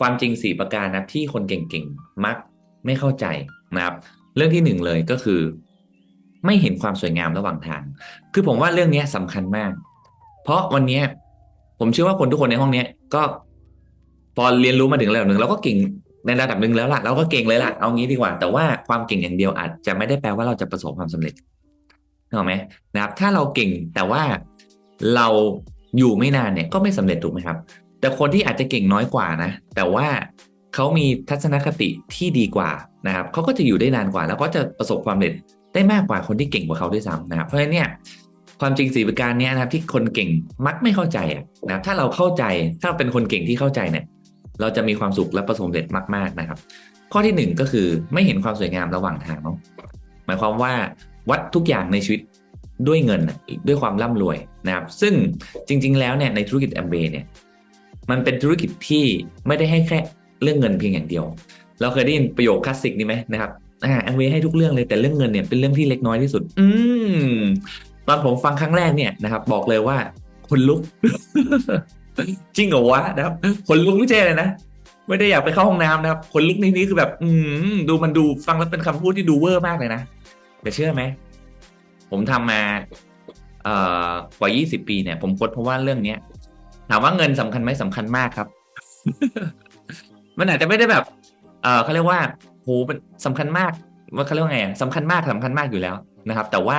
ความจริงสี่ประการนะที่คนเก่งๆ มักไม่เข้าใจนะครับ เรื่องที่หนึ่งเลยก็คือ ไม่เห็นความสวยงามระหว่างทาง คือผมว่าเรื่องนี้สำคัญมาก เพราะวันนี้ผมเชื่อว่าคนทุกคนในห้องนี้ก็พอเรียนรู้มาถึงระดับหนึ่งเราก็เก่งในระดับหนึ่งแล้วล่ะเราก็เก่งเลยล่ะเอางี้ดีกว่า แต่ว่าความเก่งอย่างเดียวอาจจะไม่ได้แปลว่าเราจะประสบความสำเร็จถูกไหมนะครับ ถ้าเราเก่งแต่ว่าเราอยู่ไม่นานเนี่ยก็ไม่สำเร็จถูกไหมครับ แต่คนที่อาจจะเก่งน้อยกว่านะ แต่ว่าเขามีทัศนคติที่ดีกว่านะครับเขาก็จะอยู่ได้นานกว่า แล้วก็จะประสบความสำเร็จได้มากกว่าคนที่เก่งกว่าเขาด้วยซ้ำนะครับเพราะฉะนั้นเนี่ยความจริงสี่ประการเนี้ยนะครับที่คนเก่งมักไม่เข้าใจอะนะถ้าเราเข้าใจถ้าเราเป็นคนเก่งที่เข้าใจเนี่ย เราจะมีความสุขและประสบความสำเร็จมาก ๆนะครับ ข้อที่หนึ่งก็คือไม่เห็นความสวยงามระหว่างทางเนาะหมายความว่าวัดทุกอย่างในชีวิตด้วยเงินด้วยความร่ำรวยนะครับ ซึ่งจริง ๆ แล้วเนี่ยในธุรกิจแอมเบเนี่ย มันเป็นธุรกิจที่ไม่ได้ให้แค่เรื่องเงินเพียงอย่างเดียว เราเคยได้ยินประโยคคลาสสิกนี้ไหมนะครับอ่าแอมเบให้ทุกเรื่องเลยแต่เรื่องเงินเนี่ยเป็นเรื่องที่เล็กน้อยที่สุด อืมตอนผมฟังครั้งแรกเนี่ยนะครับ บอกเลยว่าคนลุก จริงเหรอวะนะครับคนลุกไม่ใช่เลยนะไม่ได้อยากไปเข้าห้องน้ำนะครับคนลุกในนี้คือแบบ อืมดูมันดูฟังแล้วเป็นคำพูดที่ดูเวอร์มากเลยนะแต่เชื่อไหมผมทำมา เอ่อกว่า 20 ปีเนี่ย ผมค้นเพราะว่าเรื่องเนี้ย ถามว่าเงินสำคัญไหมสำคัญมากครับ มันอาจจะไม่ได้แบบ เออเขาเรียกว่าโหมันสำคัญมากว่าเขาเรียกว่าไงอะสำคัญมากสำคัญมากอยู่แล้วนะครับ แต่ว่า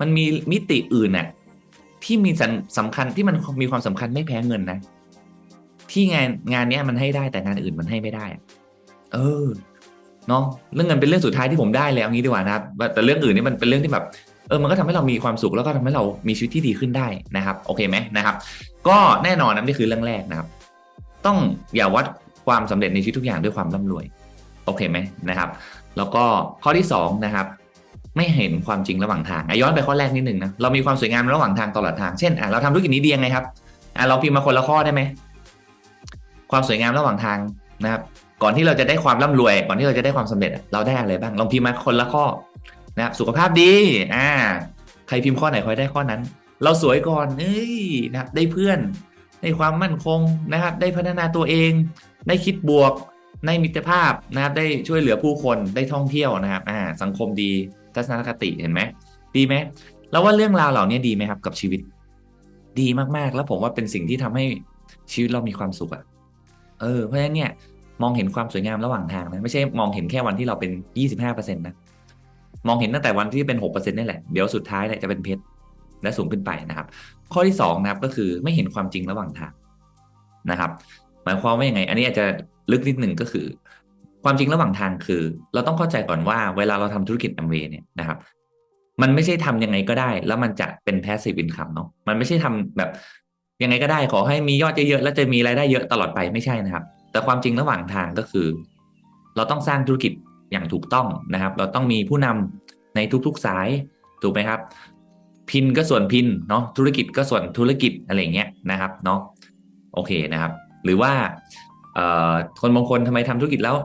มันมีมิติอื่นน่ะที่มีสันสำคัญที่มันมีความสำคัญไม่แพ้เงินนะที่งานงานเนี้ยมันให้ได้แต่งานอื่นมันให้ไม่ได้ เออเนาะเรื่องเงินเป็นเรื่องสุดท้ายที่ผมได้แล้วงี้ดีกว่านะครับแต่เรื่องอื่นนี่มันเป็นเรื่องที่แบบ เออมันก็ทำให้เรามีความสุขแล้วก็ทำให้เรามีชีวิตที่ดีขึ้นได้นะครับโอเคไหมนะครับ ก็แน่นอนนะนี่คือเรื่องแรกนะครับ ต้องอย่าวัดความสำเร็จในชีวิตทุกอย่างด้วยความร่ำรวยโอเคไหมนะครับ แล้วก็ข้อที่สองนะครับไม่เห็นความจริงระหว่างทางย้อนไปข้อแรกนิดหนึ่งนะเรามีความสวยงามระหว่างทางตลอดทางเช่นเราทำธุรกิจนี้ดียังไงครับเราพิมพ์มาคนละข้อได้ไหมความสวยงามระหว่างทางนะครับ ก่อนที่เราจะได้ความร่ำรวย ก่อนที่เราจะได้ความสำเร็จเราได้อะไรบ้างลองพิมพ์มาคนละข้อ นะครับสุขภาพดีอ่าใครพิมพ์ข้อไหนคอยได้ข้อนั้น เราสวยก่อนเอ้ยนะครับได้เพื่อนได้ความมั่นคงนะครับ ได้พัฒนาตัวเอง ได้คิดบวกในมิตรภาพนะครับได้ช่วยเหลือผู้คนได้ท่องเที่ยวนะครับอ่าสังคมดีทัศนคติเห็นไหมดีไหมแล้วว่าเรื่องราวเหล่านี้ดีไหมครับ กับชีวิต ดีมากๆ แล้วผมว่าเป็นสิ่งที่ทำให้ชีวิตเรามีความสุขอะเออเพราะฉะนั้นเนี่ยมองเห็นความสวยงามระหว่างทางนะไม่ใช่มองเห็นแค่วันที่เราเป็นยี่สิบห้าเปอร์เซ็นต์นะ มองเห็นตั้งแต่วันที่เป็นหกเปอร์เซ็นต์นี่แหละ เดี๋ยวสุดท้ายเนี่ยจะเป็นเพชรและสูงขึ้นไปนะครับ ข้อที่สองนะครับก็คือไม่เห็นความจริงระหว่างทางนะครับ หมายความว่ายังไง อันนี้อาจจะลึกนิดหนึ่งก็คือ ความจริงระหว่างทางคือ เราต้องเข้าใจก่อนว่าเวลาเราทำธุรกิจแอมเวย์เนี่ยนะครับ มันไม่ใช่ทำยังไงก็ได้ แล้วมันจะเป็นแพสซีฟอินคัมเนาะมันไม่ใช่ทำแบบยังไงก็ได้ขอให้มียอดเยอะๆแล้วจะมีรายได้เยอะตลอดไปไม่ใช่นะครับ แต่ความจริงระหว่างทางก็คือ เราต้องสร้างธุรกิจ อย่างถูกต้องนะครับ เราต้องมีผู้นำในทุกๆสายถูกไหมครับ พินก็ส่วนพินเนาะธุรกิจก็ส่วนธุรกิจอะไรเงี้ยนะครับเนาะโอเคนะครับ หรือว่าคนบางคนทำไมทำธุรกิจแล้ว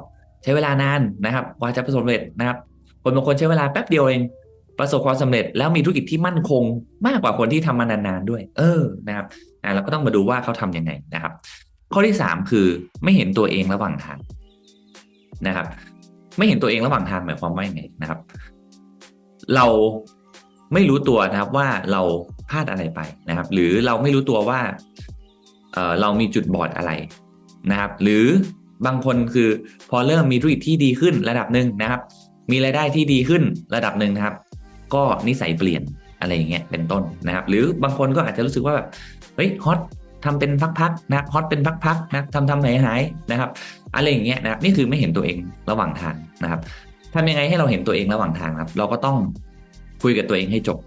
ใช้เวลานานนะครับกว่าจะประสบความสำเร็จนะครับ คนบางคนใช้เวลาแป๊บเดียวเองประสบความสำเร็จแล้วมีธุรกิจที่มั่นคงมากกว่าคนที่ทำมานานๆด้วย เออนะครับอ่าเราก็ต้องมาดูว่าเขาทํำยังไงนะครับ ข้อที่สามคือไม่เห็นตัวเองระหว่างทางนะครับ ไม่เห็นตัวเองระหว่างทางหมายความว่ายังไงนะครับ เราไม่รู้ตัวนะครับว่าเราพลาดอะไรไปนะครับ หรือเราไม่รู้ตัวว่าเเรามีจุดบอดอะไรนะครับ หรือบางคนคือพอเริ่มมีธุรกิจที่ดีขึ้นระดับหนึ่งนะครับ มีรายได้ที่ดีขึ้นระดับหนึ่งนะครับ ก็นิสัยเปลี่ยนอะไรอย่างเงี้ยเป็นต้นนะครับ หรือบางคนก็อาจจะรู้สึกว่าแบบเฮ้ยฮอต ทำเป็นพักๆนะฮอตเป็นพักๆนะทำทำหายหายๆนะครับอะไรอย่างเงี้ยนะครับนี่คือไม่เห็นตัวเองระหว่างทางนะครับทำยังไงให้เราเห็นตัวเองระหว่างทางครับ เราก็ต้องคุยกับตัวเองให้จบ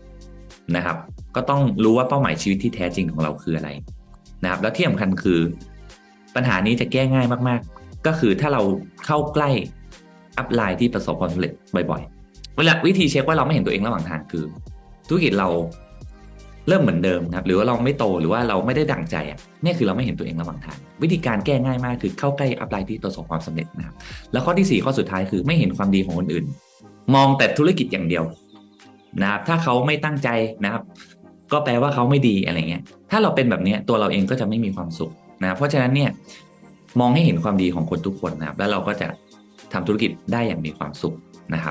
นะครับ ก็ต้องรู้ว่าเป้าหมายชีวิตที่แท้จริงของเราคืออะไรนะครับ แล้วที่สำคัญคือ ปัญหานี้จะแก้ง่ายมากๆ ก็คือถ้าเราเข้าใกล้อัพไลน์ที่ประสบความสำเร็จบ่อยๆเวลาวิธีเช็คว่าเราไม่เห็นตัวเองระหว่างทางคือ ธุรกิจเรา เริ่มเหมือนเดิมนะครับหรือว่าเราไม่โตหรือว่าเราไม่ได้ดั่งใจอะนี่คือเราไม่เห็นตัวเองระหว่างทาง วิธีการแก้ง่ายมากคือเข้าใกล้อัพไลน์ที่ประสบความสำเร็จนะครับแล้วข้อที่ 4 ข้อสุดท้ายคือไม่เห็นความดีของคนอื่น มองแต่ธุรกิจอย่างเดียวนะครับถ้าเขาไม่ตั้งใจนะครับ ก็แปลว่าเขาไม่ดีอะไรเงี้ยถ้าเราเป็นแบบนี้ตัวเราเองก็จะไม่มีความสุขนะเพราะฉะนั้นเนี่ยมองให้เห็นความดีของคนทุกคนนะครับแล้วเราก็จะทำธุรกิจได้อย่างมีความสุขนะครับ